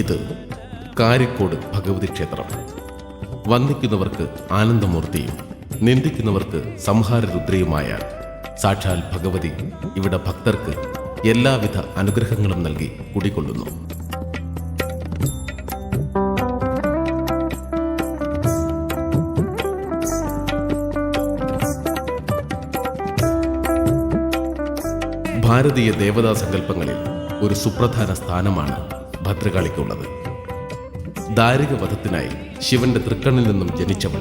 ഇത് കാരിക്കോട് ഭഗവതി ക്ഷേത്രം. വന്ദിക്കുന്നവർക്ക് ആനന്ദമൂർത്തിയും നിന്ദിക്കുന്നവർക്ക് സംഹാരരുദ്രയുമായ സാക്ഷാൽ ഭഗവതി ഇവിടെ ഭക്തർക്ക് എല്ലാവിധ അനുഗ്രഹങ്ങളും നൽകി കുടികൊള്ളുന്നു. ഭാരതീയ ദേവതാ സങ്കല്പങ്ങളിൽ ഒരു സുപ്രധാന സ്ഥാനമാണ് ഭദ്രകാളിക്കുള്ളത്. ദാരിക വധത്തിനായി ശിവന്റെ തൃക്കണ്ണിൽ നിന്നും ജനിച്ചവൾ.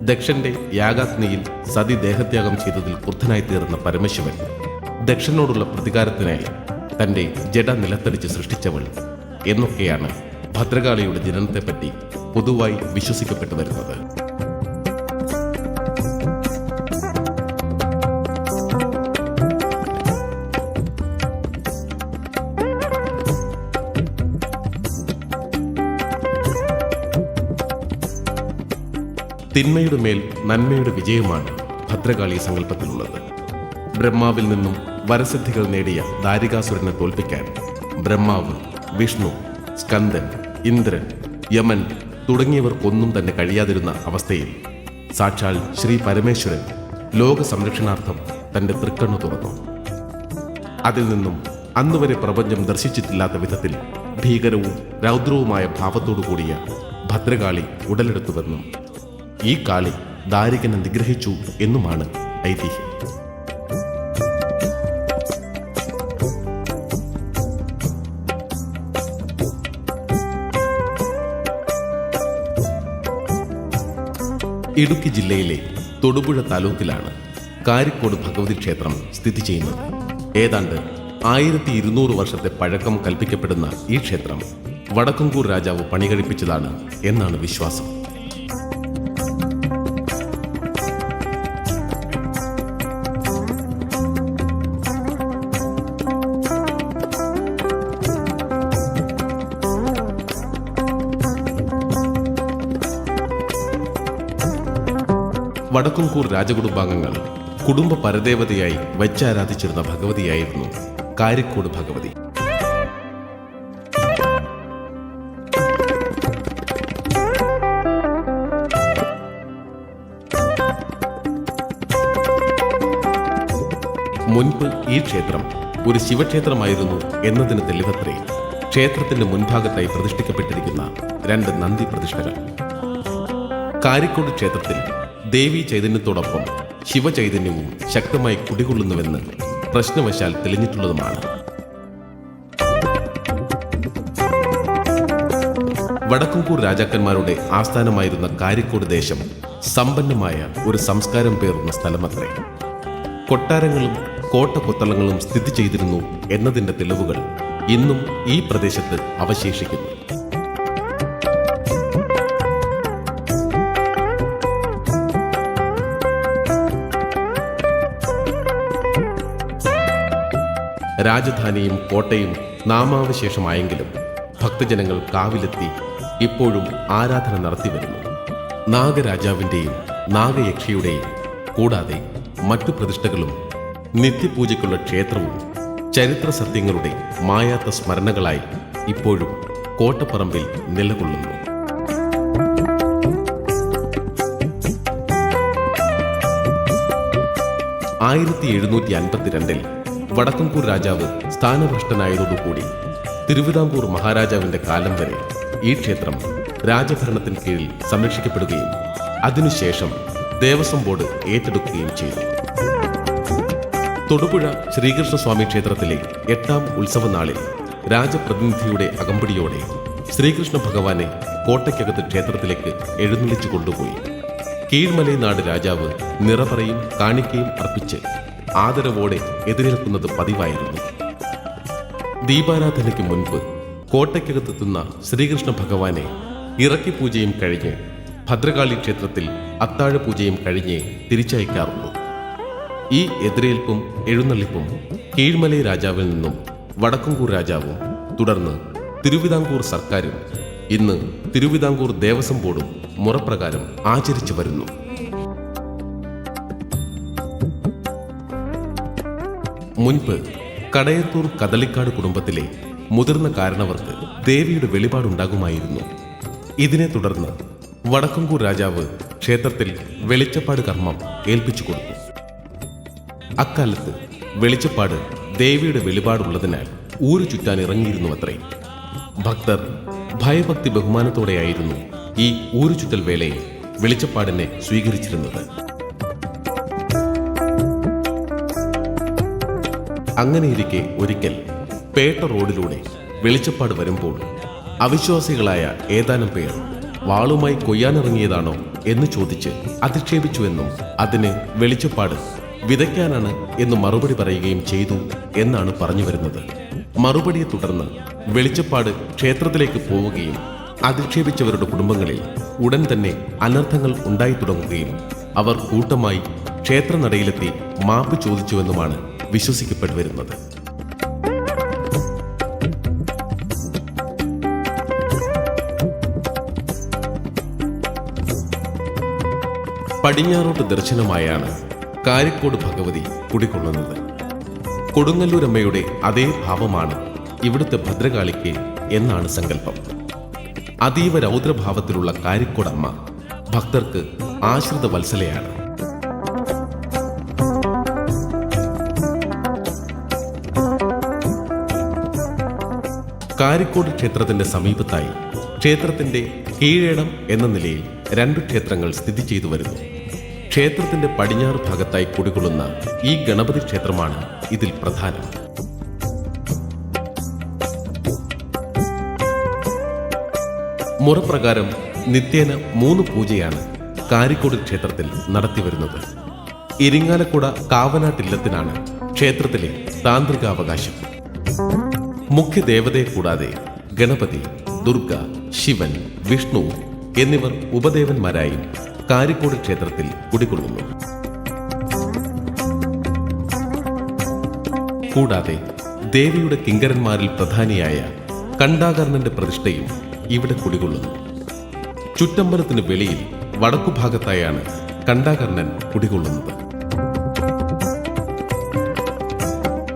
ദക്ഷന്റെ യാഗാഗ്നിയിൽ സതി ദേഹത്യാഗം ചെയ്തതിൽ ക്രുദ്ധനായി തീർന്ന പരമശിവൻ. ദക്ഷനോടുള്ള പ്രതികാരത്തിനായി തന്റെ ജഡ നിലത്തടിച്ച് സൃഷ്ടിച്ചവൾ എന്നൊക്കെയാണ് ഭദ്രകാളിയുടെ ജനനത്തെപ്പറ്റി പൊതുവായി വിശ്വസിക്കപ്പെട്ടു വരുന്നത്. തിന്മയുടെ മേൽ നന്മയുടെ വിജയമാണ് ഭദ്രകാളി സങ്കല്പത്തിലുള്ളത്. ബ്രഹ്മാവിൽ നിന്നും വരസിദ്ധികൾ നേടിയ ദാരികാസുരനെ തോൽപ്പിക്കാൻ ബ്രഹ്മാവ് വിഷ്ണു സ്കന്ദൻ ഇന്ദ്രൻ യമൻ തുടങ്ങിയവർ ഒന്നും തന്നെ കഴിയാതിരുന്ന അവസ്ഥയിൽ സാക്ഷാൽ ശ്രീ പരമേശ്വരൻ ലോക സംരക്ഷണാർത്ഥം തന്റെ തൃക്കണ്ണു തുറന്നു. അതിൽ നിന്നും അന്നുവരെ പ്രപഞ്ചം ദർശിച്ചിട്ടില്ലാത്ത വിധത്തിൽ ഭീകരവും രൗദ്രവുമായ ഭാവത്തോടു കൂടിയ ഭദ്രകാളി ഉടലെടുത്തുവെന്നും ഈ കാളി ദാരികനെ നിഗ്രഹിച്ചു എന്നുമാണ് ഐതിഹ്യം. ഇടുക്കി ജില്ലയിലെ തൊടുപുഴ താലൂക്കിലാണ് കാരിക്കോട് ഭഗവതി ക്ഷേത്രം സ്ഥിതി ചെയ്യുന്നത്. ഏതാണ്ട് ആയിരത്തി ഇരുന്നൂറ് വർഷത്തെ പഴക്കം കൽപ്പിക്കപ്പെടുന്ന ഈ ക്ഷേത്രം വടക്കംകൂർ രാജാവ് പണികഴിപ്പിച്ചതാണ് എന്നാണ് വിശ്വാസം. വടക്കുംകൂർ രാജകുടുംബാംഗങ്ങൾ കുടുംബ പരദേവതയായി വച്ചാരാധിച്ചിരുന്ന ഭഗവതിയായിരുന്നു കാരിക്കോട് ഭഗവതി. മുൻപ് ഈ ക്ഷേത്രം ഒരു ശിവക്ഷേത്രമായിരുന്നു എന്നതിന് തെളിവത്രേ ക്ഷേത്രത്തിന്റെ മുൻഭാഗത്തായി പ്രതിഷ്ഠിക്കപ്പെട്ടിരിക്കുന്ന രണ്ട് നന്ദി പ്രതിഷ്ഠകൾ. കാരിക്കോട് ക്ഷേത്രത്തിൽ ദേവി ചൈതന്യത്തോടൊപ്പം ശിവചൈതന്യവും ശക്തമായി കുടികൊള്ളുന്നുവെന്ന് പ്രശ്നവശാൽ തെളിഞ്ഞിട്ടുള്ളതുമാണ്. വടക്കുംകൂർ രാജാക്കന്മാരുടെ ആസ്ഥാനമായിരുന്ന കാരിക്കോട് ദേശം സമ്പന്നമായ ഒരു സംസ്കാരം പേറുന്ന സ്ഥലമത്രേ. കൊട്ടാരങ്ങളും കോട്ടകൊത്തളങ്ങളും സ്ഥിതി ചെയ്തിരുന്നു എന്നതിന്റെ തെളിവുകൾ ഇന്നും ഈ പ്രദേശത്ത് അവശേഷിക്കുന്നു. രാജധാനിയും കോട്ടയും നാമാവശേഷമായെങ്കിലും ഭക്തജനങ്ങൾ കാവിലെത്തി ഇപ്പോഴും ആരാധന നടത്തിവരുന്നു നാഗരാജാവിന്റെയും നാഗയക്ഷിയുടെയും കൂടാതെ മറ്റു പ്രതിഷ്ഠകളും നിത്യപൂജയ്ക്കുള്ള ക്ഷേത്രവും ചരിത്ര സത്യങ്ങളുടെ മായാത്ത സ്മരണകളായി ഇപ്പോഴും കോട്ടപ്പറമ്പിൽ നിലകൊള്ളുന്നു. ആയിരത്തി എഴുന്നൂറ്റി അൻപത്തിരണ്ടിൽ വടക്കംകൂർ രാജാവ് സ്ഥാനഭ്രഷ്ടനായതോടുകൂടി തിരുവിതാംകൂർ മഹാരാജാവിന്റെ കാലം വരെ ഈ ക്ഷേത്രം രാജഭരണത്തിന് കീഴിൽ സംരക്ഷിക്കപ്പെടുകയും അതിനുശേഷം ദേവസ്വം ബോർഡ് ഏറ്റെടുക്കുകയും ചെയ്തു. തൊടുപുഴ ശ്രീകൃഷ്ണസ്വാമി ക്ഷേത്രത്തിലെ എട്ടാം ഉത്സവ നാളിൽ രാജപ്രതിനിധിയുടെ അകമ്പടിയോടെ ശ്രീകൃഷ്ണ ഭഗവാനെ കോട്ടയ്ക്കകത്ത് ക്ഷേത്രത്തിലേക്ക് എഴുന്നള്ളിച്ചു കൊണ്ടുപോയി. കീഴ്മലയനാട് രാജാവ് നിറപറയും കാണിക്കയും അർപ്പിച്ച് ആദരവോടെ എതിരേൽക്കുന്നത് പതിവായിരുന്നു. ദീപാരാധനയ്ക്ക് മുൻപ് കോട്ടയ്ക്കകത്തെത്തുന്ന ശ്രീകൃഷ്ണ ഭഗവാനെ ഇറക്കി പൂജയും കഴിഞ്ഞ് ഭദ്രകാളി ക്ഷേത്രത്തിൽ അത്താഴ പൂജയും കഴിഞ്ഞ് തിരിച്ചയക്കാറുള്ളൂ ഈ എതിരേൽപ്പും എഴുന്നള്ളിപ്പും കീഴ്മലൈ രാജാവിൽ നിന്നും വടക്കുംകൂർ രാജാവും തുടർന്ന് തിരുവിതാംകൂർ സർക്കാരും ഇന്ന് തിരുവിതാംകൂർ ദേവസ്വം ബോർഡും മുറപ്രകാരം ആചരിച്ചു വരുന്നു. മുൻപ് കടയത്തൂർ കദളിക്കാട് കുടുംബത്തിലെ മുതിർന്ന കാരണവർക്ക് ദേവിയുടെ വെളിപാടുണ്ടാകുമായിരുന്നു. ഇതിനെ തുടർന്ന് വടക്കുംകൂർ രാജാവ് ക്ഷേത്രത്തിൽ വെളിച്ചപ്പാട് കർമ്മം ഏൽപ്പിച്ചു കൊടുത്തു. അക്കാലത്ത് വെളിച്ചപ്പാട് ദേവിയുടെ വെളിപാടുള്ളതിനാൽ ഊരു ചുറ്റാൻ ഇറങ്ങിയിരുന്നു അത്രേ ഭക്തർ ഭയഭക്തി ബഹുമാനത്തോടെയായിരുന്നു ഈ ഊരു ചുറ്റൽ വേളയിൽ വെളിച്ചപ്പാടിനെ സ്വീകരിച്ചിരുന്നത്. അങ്ങനെയിരിക്കെ ഒരിക്കൽ പേട്ട റോഡിലൂടെ വെളിച്ചപ്പാട് വരുമ്പോൾ അവിശ്വാസികളായ ഏതാനും പേർ വാളുമായി കൊയ്യാനിറങ്ങിയതാണോ എന്ന് ചോദിച്ച് അധിക്ഷേപിച്ചുവെന്നും അതിന് വെളിച്ചപ്പാട് വിതയ്ക്കാനാണ് എന്ന് മറുപടി പറയുകയും ചെയ്തു എന്നാണ് പറഞ്ഞു വരുന്നത്. മറുപടിയെ തുടർന്ന് വെളിച്ചപ്പാട് ക്ഷേത്രത്തിലേക്ക് പോവുകയും അധിക്ഷേപിച്ചവരുടെ കുടുംബങ്ങളിൽ ഉടൻ തന്നെ അനർത്ഥങ്ങൾ ഉണ്ടായി തുടങ്ങുകയും അവർ കൂട്ടമായി ക്ഷേത്രനടയിലെത്തി മാപ്പ് ചോദിച്ചുവെന്നുമാണ് വിശ്വസിക്കപ്പെട്ടു വരുന്നത് പടിഞ്ഞാറോട്ട് ദർശനമായാണ് കാരിക്കോട് ഭഗവതി കുടികൊള്ളുന്നത്. കൊടുങ്ങല്ലൂരമ്മയുടെ അതേ ഭാവമാണ് ഇവിടുത്തെ ഭദ്രകാളിക്ക് എന്നാണ് സങ്കല്പം. അതീവ രൗദ്രഭാവത്തിലുള്ള കാരിക്കോടമ്മ ഭക്തർക്ക് ആശ്രിത വത്സലയാണ് കാരിക്കോട് ക്ഷേത്രത്തിന്റെ സമീപത്തായി ക്ഷേത്രത്തിന്റെ കീഴേടം എന്ന നിലയിൽ രണ്ട് ക്ഷേത്രങ്ങൾ സ്ഥിതി ചെയ്തു വരുന്നു. ക്ഷേത്രത്തിന്റെ പടിഞ്ഞാറ് ഭാഗത്തായി കുടികൊള്ളുന്ന ഈ ഗണപതി ക്ഷേത്രമാണ് ഇതിൽ പ്രധാനം. മുറപ്രകാരം നിത്യേന മൂന്ന് പൂജയാണ് കാരിക്കോട് ക്ഷേത്രത്തിൽ നടത്തിവരുന്നത് ഇരിങ്ങാലക്കുട കാവനാട്ടില്ലത്തിനാണ് ക്ഷേത്രത്തിലെ താന്ത്രികാവകാശം. മുഖ്യ ദേവതയെ കൂടാതെ ഗണപതി ദുർഗ ശിവൻ വിഷ്ണു എന്നിവർ ഉപദേവന്മാരായും കാരിക്കോട് ക്ഷേത്രത്തിൽ കുടികൊള്ളുന്നു. കൂടാതെ ദേവിയുടെ കിങ്കരന്മാരിൽ പ്രധാനിയായ കണ്ടാകർണന്റെ പ്രതിഷ്ഠയും ഇവിടെ കുടികൊള്ളുന്നു. ചുറ്റമ്പലത്തിന് വെളിയിൽ വടക്കുഭാഗത്തായാണ് കണ്ടാകർണൻ കുടികൊള്ളുന്നത്.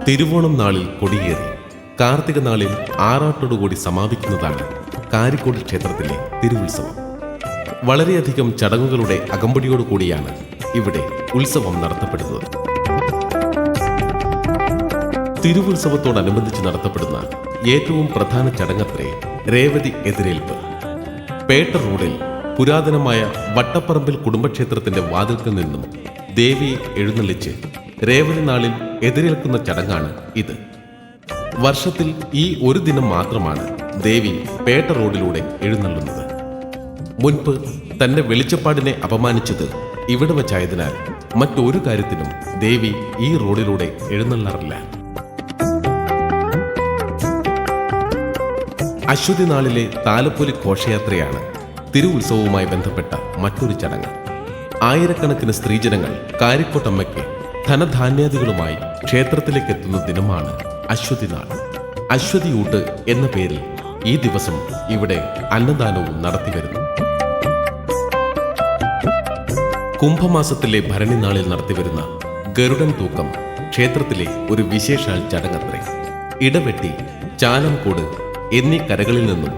തിരുവോണം നാളിൽ കൊടിയേറി കാർത്തിക നാളിൽ ആറാട്ടോടുകൂടി സമാപിക്കുന്നതാണ് കാരിക്കോട് ക്ഷേത്രത്തിലെ തിരുവുത്സവം. വളരെയധികം ചടങ്ങുകളുടെ അകമ്പടിയോടുകൂടിയാണ് ഇവിടെ ഉത്സവം നടത്തപ്പെടുന്നത്. തിരുവുത്സവത്തോടനുബന്ധിച്ച് നടത്തപ്പെടുന്ന ഏറ്റവും പ്രധാന ചടങ്ങത്രേ രേവതി എതിരേൽപ്പ്. പേട്ട റോഡിൽ പുരാതനമായ വട്ടപ്പറമ്പിൽ കുടുംബക്ഷേത്രത്തിന്റെ വാതിൽക്കൽ നിന്നും ദേവിയെ എഴുന്നള്ളിച്ച് രേവതി നാളിൽ എതിരേൽക്കുന്ന ചടങ്ങാണ് ഇത്. വർഷത്തിൽ ഈ ഒരു ദിനം മാത്രമാണ് ദേവി പേട്ട റോഡിലൂടെ എഴുന്നള്ളുന്നത്. മുൻപ് തന്റെ വെളിച്ചപ്പാടിനെ അപമാനിച്ചത് ഇവിടെ വച്ചായതിനാൽ മറ്റൊരു കാര്യത്തിനും ദേവി ഈ റോഡിലൂടെ എഴുന്നള്ളാറില്ല. അശ്വതി നാളിലെ താലപ്പൊലി ഘോഷയാത്രയാണ് തിരുവുത്സവവുമായി ബന്ധപ്പെട്ട മറ്റൊരു ചടങ്ങ്. ആയിരക്കണക്കിന് സ്ത്രീജനങ്ങൾ കാരിക്കോട്ടമ്മയ്ക്ക് ധനധാന്യാദികളുമായി ക്ഷേത്രത്തിലേക്ക് എത്തുന്ന ദിനമാണ് അശ്വതി നാൾ അശ്വതിയൂട്ട് എന്ന പേരിൽ ഈ ദിവസം ഇവിടെ അന്നദാനവും നടത്തിവരുന്നു കുംഭമാസത്തിലെ ഭരണിനാളിൽ നടത്തിവരുന്ന ഗരുഡൻ തൂക്കം ക്ഷേത്രത്തിലെ ഒരു വിശേഷാൽ ചടങ്ങത്രേ. ഇടവെട്ടി ചാലംകോട് എന്നീ കരകളിൽ നിന്നും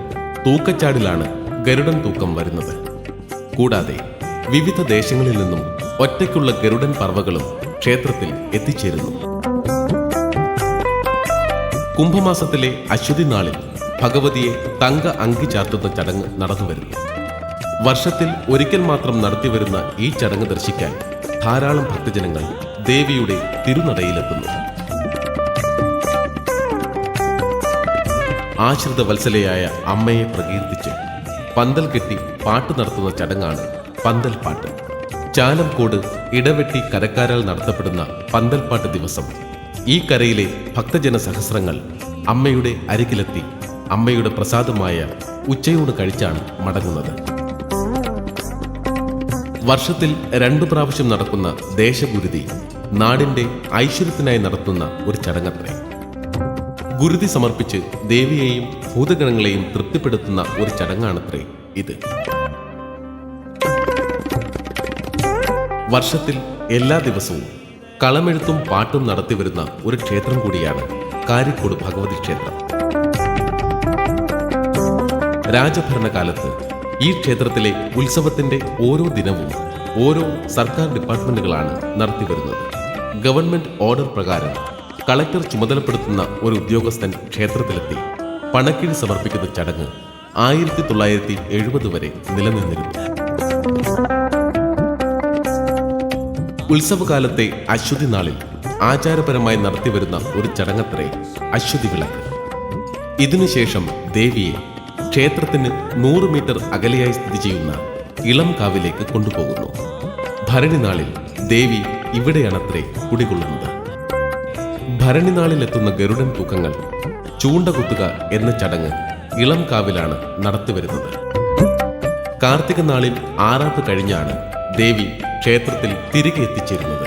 തൂക്കച്ചാടിലാണ് ഗരുഡൻ തൂക്കം വരുന്നത്. കൂടാതെ വിവിധ ദേശങ്ങളിൽ നിന്നും ഒറ്റയ്ക്കുള്ള ഗരുഡൻ പറവകളും ക്ഷേത്രത്തിൽ എത്തിച്ചേരുന്നു. കുംഭമാസത്തിലെ അശ്വതി നാളിൽ ഭഗവതിയെ തങ്ക അങ്കി ചാർത്തുന്ന ചടങ്ങ് നടന്നുവരുന്നു. വർഷത്തിൽ ഒരിക്കൽ മാത്രം നടത്തിവരുന്ന ഈ ചടങ്ങ് ദർശിക്കാൻ ധാരാളം ഭക്തജനങ്ങൾ ദേവിയുടെ തിരുനടയിലെത്തുന്നു. ആശ്രിത വത്സലയായ അമ്മയെ പ്രകീർത്തിച്ച് പന്തൽ കെട്ടി പാട്ട് നടത്തുന്ന ചടങ്ങാണ് പന്തൽ പാട്ട് ചാലംകോട് ഇടവെട്ടി കരക്കാരാൽ നടത്തപ്പെടുന്ന പന്തൽപ്പാട്ട് ദിവസം ഈ കരയിലെ ഭക്തജന സഹസ്രങ്ങൾ അമ്മയുടെ അരികിലെത്തി അമ്മയുടെ പ്രസാദമായ ഉച്ചയൂണ് കഴിച്ചാണ് മടങ്ങുന്നത്. വർഷത്തിൽ രണ്ടു പ്രാവശ്യം നടക്കുന്ന ദേശഗുരുതി നാടിന്റെ ഐശ്വര്യത്തിനായി നടത്തുന്ന ഒരു ചടങ്ങത്രേ. ഗുരുതി സമർപ്പിച്ച് ദേവിയെയും ഭൂതഗണങ്ങളെയും തൃപ്തിപ്പെടുത്തുന്ന ഒരു ചടങ്ങാണത്രേ ഇത്. വർഷത്തിൽ എല്ലാ ദിവസവും കളമെഴുത്തും പാട്ടും നടത്തിവരുന്ന ഒരു ക്ഷേത്രം കൂടിയാണ് കാരിക്കോട് ഭഗവതി ക്ഷേത്രം. രാജഭരണകാലത്ത് ഈ ക്ഷേത്രത്തിലെ ഉത്സവത്തിന്റെ ഓരോ ദിനവും ഓരോ സർക്കാർ ഡിപ്പാർട്ട്മെന്റുകളാണ് നടത്തിവരുന്നത് ഗവൺമെന്റ് ഓർഡർ പ്രകാരം കളക്ടർ ചുമതലപ്പെടുത്തുന്ന ഒരു ഉദ്യോഗസ്ഥൻ ക്ഷേത്രത്തിലെത്തി പണക്കിഴി സമർപ്പിക്കുന്ന ചടങ്ങ് ആയിരത്തി തൊള്ളായിരത്തി എഴുപത് വരെ നിലനിന്നിരുന്നു. ഉത്സവകാലത്തെ അശ്വതി നാളിൽ ആചാരപരമായി നടത്തിവരുന്ന ഒരു ചടങ്ങത്രേ അശ്വതി വിളക്ക്. ഇതിനുശേഷം ദേവിയെ ക്ഷേത്രത്തിന് നൂറ് മീറ്റർ അകലെയായി സ്ഥിതി ചെയ്യുന്ന ഇളം കാവിലേക്ക് കൊണ്ടുപോകുന്നു. ഭരണിനാളിൽ ദേവി ഇവിടെയാണത്രേ കുടികൊള്ളുന്നത്. ഭരണിനാളിലെത്തുന്ന ഗരുഡൻ തൂക്കങ്ങൾ ചൂണ്ട കുത്തുക എന്ന ചടങ്ങ് ഇളം കാവിലാണ് നടത്തിവരുന്നത്. കാർത്തിക നാളിൽ ആറാത്ത് കഴിഞ്ഞാണ് ദേവി ക്ഷേത്രത്തിൽ തിരികെ എത്തിച്ചേരുന്നത്.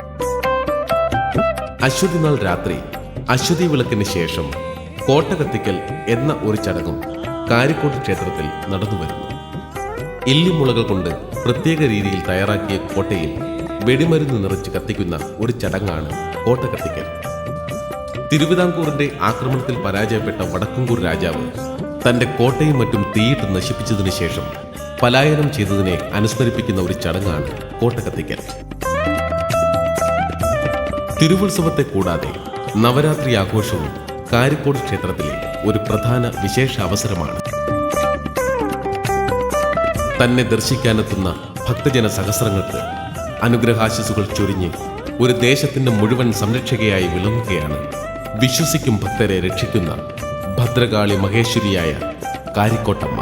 അശ്വതിനാൾ രാത്രി അശ്വതി വിളക്കിന് ശേഷം കോട്ട കത്തിക്കൽ എന്ന ഒരു ചടങ്ങും കാരിക്കോട് ക്ഷേത്രത്തിൽ നടന്നുവരുന്നു ഇല്ലിമുളകൾ കൊണ്ട് പ്രത്യേക രീതിയിൽ തയ്യാറാക്കിയ കോട്ടയിൽ വെടിമരുന്ന് നിറച്ച് കത്തിക്കുന്ന ഒരു ചടങ്ങാണ് കോട്ട കത്തിക്കൽ തിരുവിതാംകൂറിന്റെ ആക്രമണത്തിൽ പരാജയപ്പെട്ട വടക്കുംകൂർ രാജാവ് തന്റെ കോട്ടയും മറ്റും തീയിട്ട് നശിപ്പിച്ചതിനു ശേഷം പലായനം ചെയ്തതിനെ അനുസ്മരിപ്പിക്കുന്ന ഒരു ചടങ്ങാണ് കോട്ടകത്തിക്കൽ. തിരുവുത്സവത്തെ കൂടാതെ നവരാത്രി ആഘോഷവും കാരിക്കോട് ക്ഷേത്രത്തിലെ ഒരു പ്രധാന വിശേഷ അവസരമാണ്. തന്നെ ദർശിക്കാനെത്തുന്ന ഭക്തജന സഹസ്രങ്ങൾക്ക് അനുഗ്രഹാശിസുകൾ ചൊരിഞ്ഞ് ഒരു ദേശത്തിന്റെ മുഴുവൻ സംരക്ഷകയായി വിളങ്ങുകയാണ് വിശ്വസിക്കും ഭക്തരെ രക്ഷിക്കുന്ന ഭദ്രകാളി മഹേശ്വരിയായ കാരിക്കോട്ടമ്മ.